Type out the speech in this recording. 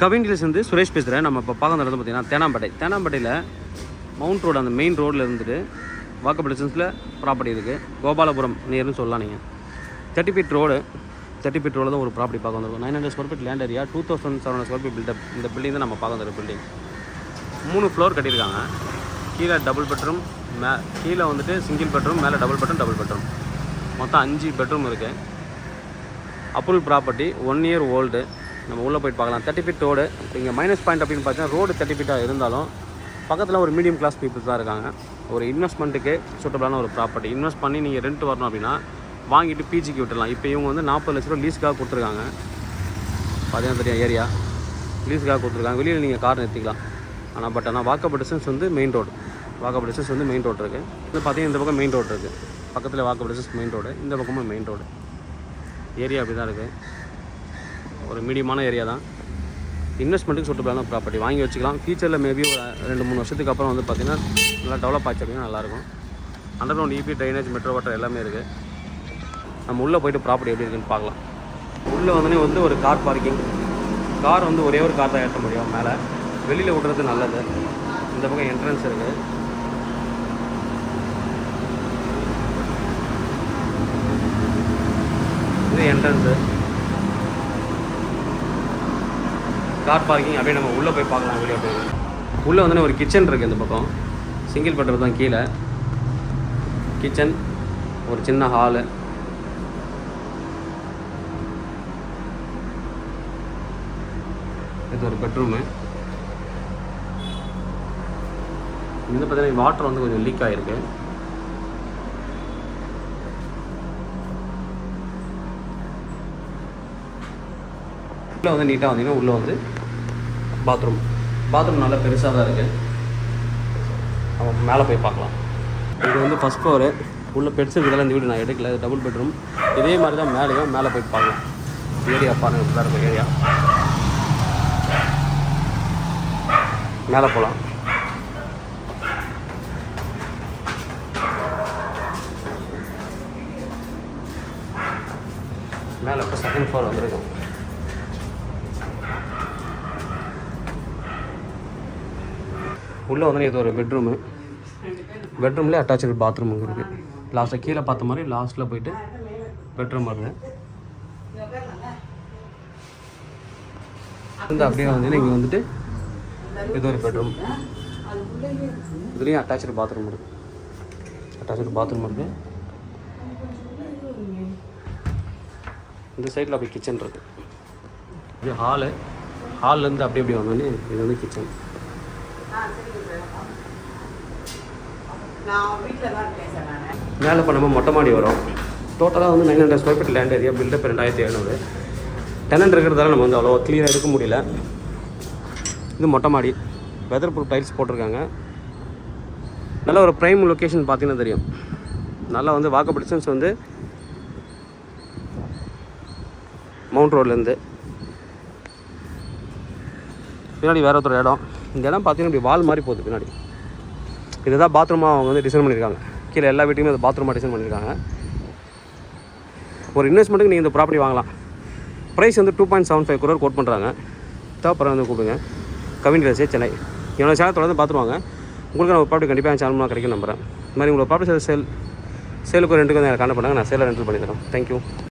கவின் வந்து சுரேஷ் பேசுகிறேன் நம்ம இப்போ பார்க்க நடந்து பார்த்தீங்கன்னா தேனாம்பேட்டை. தேனாம்பேட்டையில் மவுண்ட் ரோடு அந்த மெயின் ரோட்டில் இருந்துட்டு வாக்கபிள் டிஸ்டன்ஸில் ப்ராப்பர்ட்டி இருக்குது கோபாலபுரம் நேர்னு சொல்லலாம் நீங்கள் thirty feet road thirty feet road தான் ஒரு ப்ராப்பர்ட்டி பார்க்க வந்திருக்கும். Nine hundred square feet land area two thousand seven square feet built up இந்த பில்டிங் தான் நம்ம பார்க்க வந்திருக்க பில்டிங் மூணு ஃப்ளோர் கட்டியிருக்காங்க. கீழே டபுள் பெட்ரூம் மே கீழே வந்துட்டு சிங்கிள் பெட்ரூம் மேலே டபுள் பெட்ரூம் டபுள் பெட்ரூம் மொத்தம் அஞ்சு பெட்ரூம் இருக்குது அப்புல் ப்ராப்பர்ட்டி ஒன் இயர் ஓல்டு நம்ம உள்ளே போயிட்டு பார்க்கலாம். தேர்ட்டி ஃபீட் ரோடு இங்கே மைனஸ் பாயிண்ட் அப்படின்னு பார்த்தீங்கன்னா ரோடு தேர்ட்டி ஃபீட்டாக இருந்தாலும் பக்கத்தில் ஒரு மீடியம் கிளாஸ் பீப்புள்ஸ் தான் இருக்காங்க. ஒரு இன்வெஸ்ட்மெண்ட்டுக்கு சூட்டபிளான ஒரு ப்ராப்பர்ட்டி இன்வெஸ்ட் பண்ணி நீங்கள் ரெண்ட் வரணும் அப்படின்னா வாங்கிட்டு பிஜிக்கு விட்டுடலாம். இப்போ இவங்க வந்து நாற்பது லட்ச ரூபா லீஸ்க்காக கொடுத்துருக்காங்க. பார்த்தீங்கன்னா தெரியும் ஏரியா லீஸுக்காக கொடுத்துருக்காங்க. வெளியில் நீங்கள் கார் நிறுத்திக்கலாம். ஆனால் பட் ஆனால் வாக்கப் டிஸ்டன்ஸ் வந்து main road walk up distance வந்து மெயின் ரோடு இருக்குது இது பார்த்தீங்கன்னா இந்த பக்கம் மெயின் ரோடு இருக்குது பக்கத்தில் வாக்கப் டிஸ்டன்ஸ் மெயின் ரோடு இந்த பக்கமும் மெயின் ரோடு ஏரியா அப்படி தான் இருக்குது ஒரு மீடியமான ஏரியா தான். இன்வெஸ்ட்மெண்ட்டுக்கு சூட்டபிளான ப்ராப்பர்ட்டி வாங்கி வச்சுக்கலாம். ஃபியூச்சரில் மேபி ஒரு ரெண்டு மூணு வருஷத்துக்கு அப்புறம் வந்து பார்த்திங்கன்னா நல்லா டெவலப் ஆச்சு அப்படின்னா நல்லாயிருக்கும் underground EB drainage metro water எல்லாமே இருக்குது நம்ம உள்ளே போயிட்டு ப்ராப்பர்ட்டி எப்படி இருக்குன்னு பார்க்கலாம். உள்ளே வந்தோடனே வந்து ஒரு கார் பார்க்கிங் கார் வந்து ஒரே ஒரு கார் தான் ஏற்ற முடியும் மேலே. வெளியில் விடுறது நல்லது. இந்த பக்கம் என்ட்ரன்ஸ் இருக்குது இது என்ட்ரன்ஸு கார் பார்க்கிங் அப்படியே நம்ம உள்ளே போய் பார்க்கலாம் வெளியே போய் உள்ளே வந்து ஒரு கிச்சன் இருக்குது இந்த பக்கம். சிங்கிள் பெட்ரூம் தான் கீழே. கிச்சன் ஒரு சின்ன ஹாலு இது ஒரு பெட்ரூமு இது பார்த்தீங்கன்னா வாட்டர் வந்து கொஞ்சம் லீக் ஆகிருக்கு உள்ளே வந்து நீட்டாக வந்தீங்கன்னா உள்ளே வந்து பாத்ரூம் பாத்ரூம் நல்லா பெருசாக தான் இருக்குது நம்ம மேலே போய் பார்க்கலாம். இது வந்து ஃபஸ்ட் ஃப்ளோரு உள்ள பெட்ஸ் இருக்கிறதால இந்த வீடு நான் எடுக்கல. இது டபுள் பெட்ரூம் இதே மாதிரி தான் மேலேயும் மேலே போய் பார்க்கலாம். ஏரியா பாருங்க இப்படி தான் இருக்கும் ஏரியா மேலே போகலாம் மேலே இப்போ செகண்ட் ஃப்ளோர் வந்திருக்கும். உள்ளே வந்து இது ஒரு பெட்ரூமு பெட்ரூம்லேயே அட்டாச்சு பாத்ரூம் இருக்குது லாஸ்ட்டில் கீழே பார்த்த மாதிரி லாஸ்ட்டில் போயிட்டு பெட்ரூம் வருது. வந்து அப்படியே வந்து இங்கே வந்துட்டு இது ஒரு பெட்ரூம் இதுலேயும் அட்டாச்சு பாத்ரூம் இருக்குது அட்டாச்சு பாத்ரூம் இருக்குது இந்த சைடில் அப்படி கிச்சன் இருக்குது இது ஹாலு ஹால்லேருந்து அப்படி அப்படி வந்தோடனே இது வந்து கிச்சன் மேலே இப்போ நம்ம மொட்டை மாடி வரும். டோட்டலாக வந்து nine hundred square feet land area built up ரெண்டாயிரத்தி எழுநூறு. டெனன்ட் இருக்கிறதால நம்ம வந்து அவ்வளோ க்ளீனாக எடுக்க முடியல. இது மொட்டை மாடி. வெதர் ப்ரூஃப் டைல்ஸ் போட்டிருக்காங்க. நல்ல ஒரு ப்ரைம் லொக்கேஷன் பார்த்தீங்கன்னா தெரியும். நல்லா வந்து வாக்கப் டிஸ்டன்ஸ் வந்து மவுண்ட் ரோட்லேருந்து பின்னாடி வேறு ஒருத்தர் இடம். இந்த இடம் பார்த்தீங்கன்னா இப்படி வால் மாதிரி போகுது பின்னாடி. இதுதான் பாத்ரூமாக அவங்க வந்து டிசைன் பண்ணியிருக்காங்க. கீழே எல்லா வீட்டுக்குமே அது பாத்ரூமாக டிசைன் பண்ணியிருக்காங்க. ஒரு இன்வெஸ்ட்மெண்ட்டுக்கு நீங்கள் இந்த ப்ராப்பர்ட்டி வாங்கலாம். ப்ரைஸ் வந்து two point seven five crore quote பண்ணுறாங்க தேவைப்படுற வந்து கூப்பிடுங்க. கவின் ரசே சென்னை. என்னோடய சேனல் தொடர்ந்து பார்த்துருவாங்க உங்களுக்கு நான் ப்ராப்பர்ட்டி கண்டிப்பாக என் சேனல் கிடைக்கும் நம்புறேன். இந்த மாதிரி உங்களோட ப்ராப்பர்ட்டி சேல் சேலுக்கு ஒரு ரெண்டுக்கு வந்து எனக்கு கான்டாக்ட் பண்ணுங்கள் நான் சேலை ரெண்டு பண்ணி தரேன் தேங்க்யூ